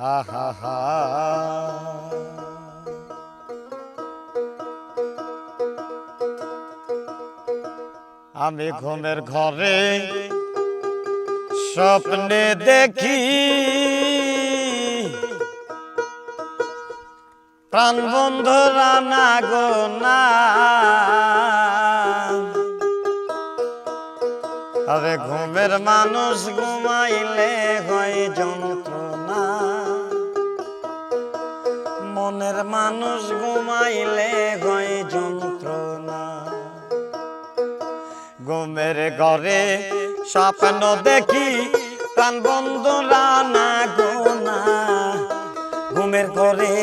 হা হা হা। আমি ঘুমের ঘরে স্বপ্নে দেখি প্রাণ বন্ধুরা না গো না। আরে ঘুমের মানুষ ঘুমাইলে হয় যন্ত্রণা। মানুষ ঘুমাইলে হয় যন্ত্রণা। ঘুমের ঘরে স্বপ্ন দেখি, প্রাণ বন্ধুরা না গো না ঘুমের ঘরে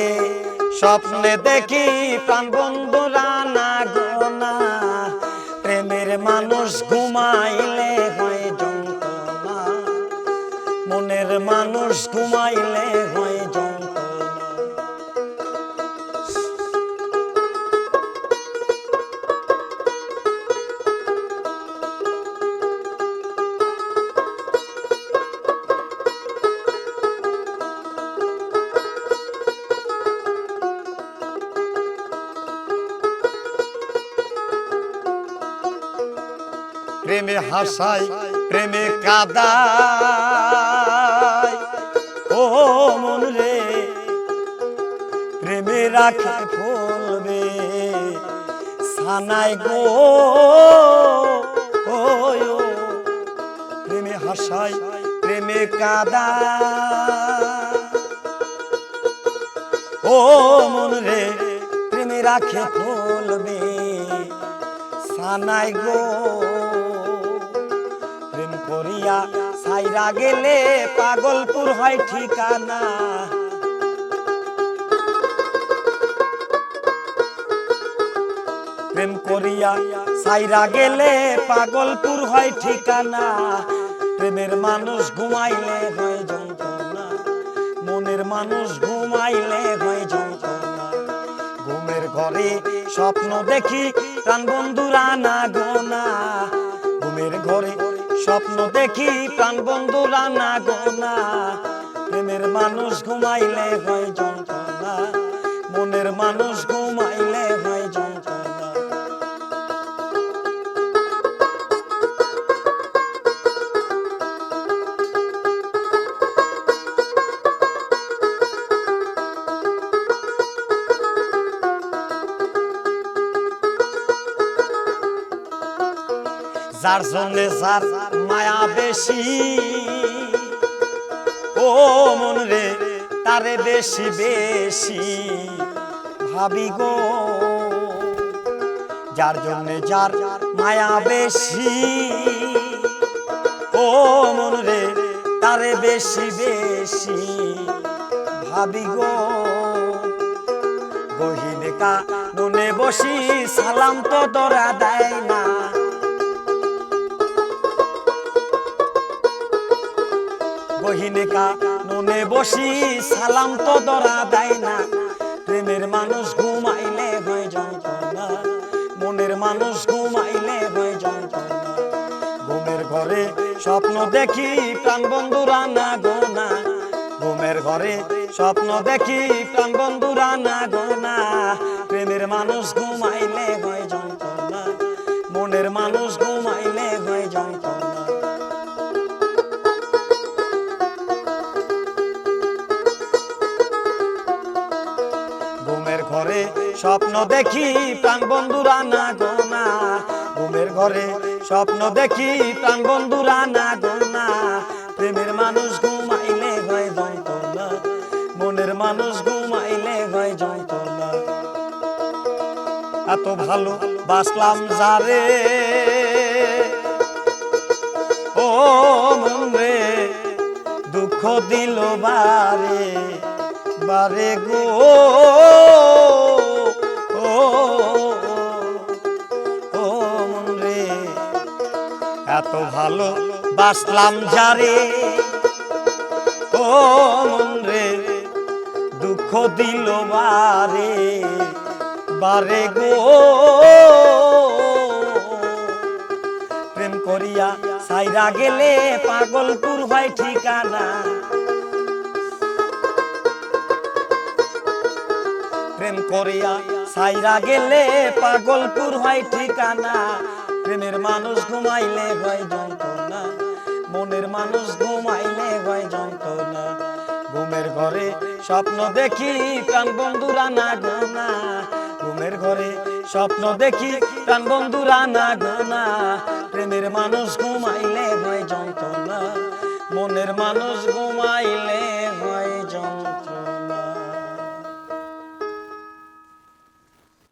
স্বপ্নে দেখি, প্রাণ বন্ধুরা না গো না প্রেমের মানুষ ঘুমাইলে হয় যন্ত্রণা। মনের মানুষ ঘুমাইলে প্রেমে হাসাই, প্রেমে কাদাই। ও মন রে, প্রেমে রাখে ফলবে সানাই গো। প্রেমে হাসাই, প্রেমে কাদা ও মন রে, প্রেমে রাখে ফলবে সানাই গো। সাইরা গেলে পাগলপুর হয় ঠিকানা। প্রেম করিয়া সাইরা গেলে পাগলপুর হয় ঠিকানা। প্রেমের মানুষ ঘুমাইলে হয় যন্ত্রণা। মনের মানুষ ঘুমাইলে হয় যন্ত্রণা। ঘুমের ঘরে স্বপ্ন দেখি প্রাণ বন্ধুরা না গোনা। ঘুমের ঘরে স্বপ্ন দেখি প্রাণ বন্ধুরা না গোনা প্রেমের মানুষ ঘুমাইলে হয় যন্ত্রণা। মনের মানুষ ঘুমাইলে হয় যন্ত্রণা। যার জন্যে যার মায়া বেশি। ও মন রে, তারে বেশি বেশি। ভাবি গো, যার জন্যে যার মায়া বেশি। ও মন রে, তারে বেশি বেশি। ভাবি গো, গহিনে কা নুনে বসি, সালাম তো দরা দেয় না। বহিনেকা নুনে বসি, সালাম তো দরা দেয় না। প্রেমের মানুষ ঘুমাইলে হয় যন্ত্রণা, মনের মানুষ ঘুমাইলে হয় যন্ত্রণা। ঘুমের ঘরে স্বপ্ন দেখি প্রাণ বন্ধুরা না গোনা ঘুমের ঘরে স্বপ্ন দেখি প্রাণ বন্ধুরা না গোনা প্রেমের মানুষ ঘুমাইলে হয় ঘরে স্বপ্ন দেখি প্রাণ বন্ধুরা না গোনা ঘুমের ঘরে স্বপ্ন দেখি প্রাণ বন্ধুরা না গোনা প্রেমের মানুষ ঘুমাইলে হয় যন্ত্রণা মনের মানুষ ঘুমাইলে হয় যন্ত্রণা এত ভালো বাসলাম যারে ও মন রে, দুঃখ দিল বারে বারে গো। ভালো বাসলাম যারে ও মন রে, দুঃখ দিল বারে বারে গো। প্রেম করিয়া সাইরা গেলে পাগলপুর হয় ঠিকানা। প্রেম করিয়া সাইরা গেলে পাগলপুর হয় ঠিকানা। প্রেমের মানুষ ঘুমাইলে হয় যন্ত্রণা, মনের মানুষ ঘুমাইলে হয় যন্ত্রণা। ঘুমের ঘরে স্বপ্ন দেখি প্রাণ বন্ধুরা না গোনা ঘুমের ঘরে স্বপ্ন দেখি প্রাণ বন্ধুরা না গোনা প্রেমের মানুষ ঘুমাইলে হয় যন্ত্রণা, মনের মানুষ ঘুম